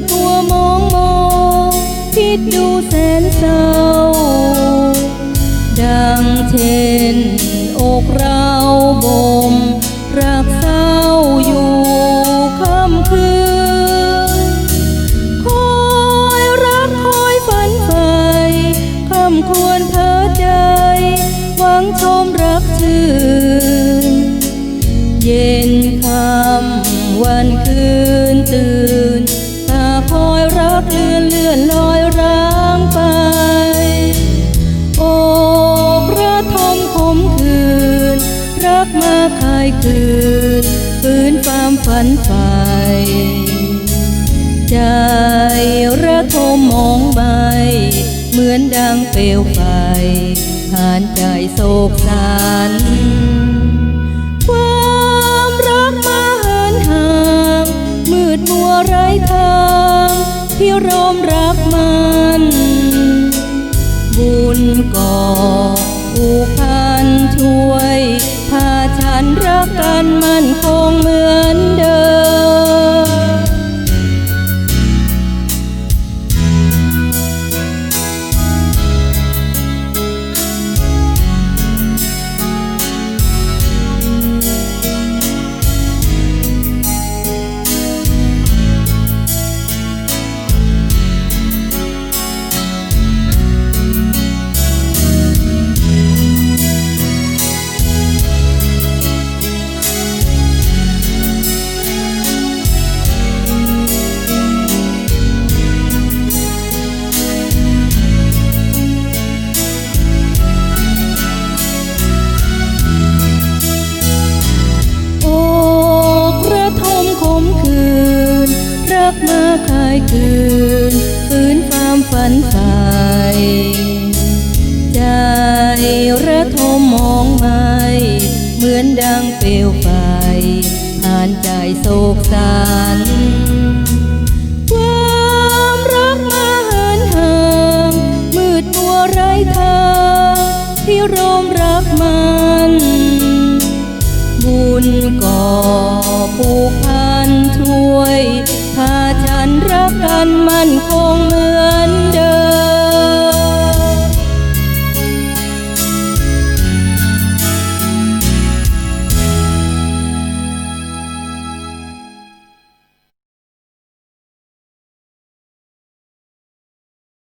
ดมัวมองมองคิดดูแสนเศร้า ดังเช่นอกเราบ่มรักเศร้าอยู่ค่ำคืน คอยรักคอยฝันใฝ่คำควรเพ้อใจ หวังชมรักชื่น เย็นค่ำวันคืนตื่นตาคอย รักเลื่อนเลื่อนลอยร้างไป โอกระทมขมคืน รักมาคายคืนฝืนความฝันใฝ่ใจระทมมองใบเหมือนดังเปลวไฟผ่านใจโศกสันความรักมาเหินห่าง มืดมัวไร้ทาง ที่รอมรักมัน บุญก่อผูกพันช่วย พาฉันรักกันมัน ฝันใฝ่ใจระทมมองไม่เหมือนดังเปลวไฟผ่านใจโศกสันความรักมาหินห่างมืดมัวไร้ทางที่รมรักมันบุญก่อผูกพันช่วยพาฉันรักกันมันคง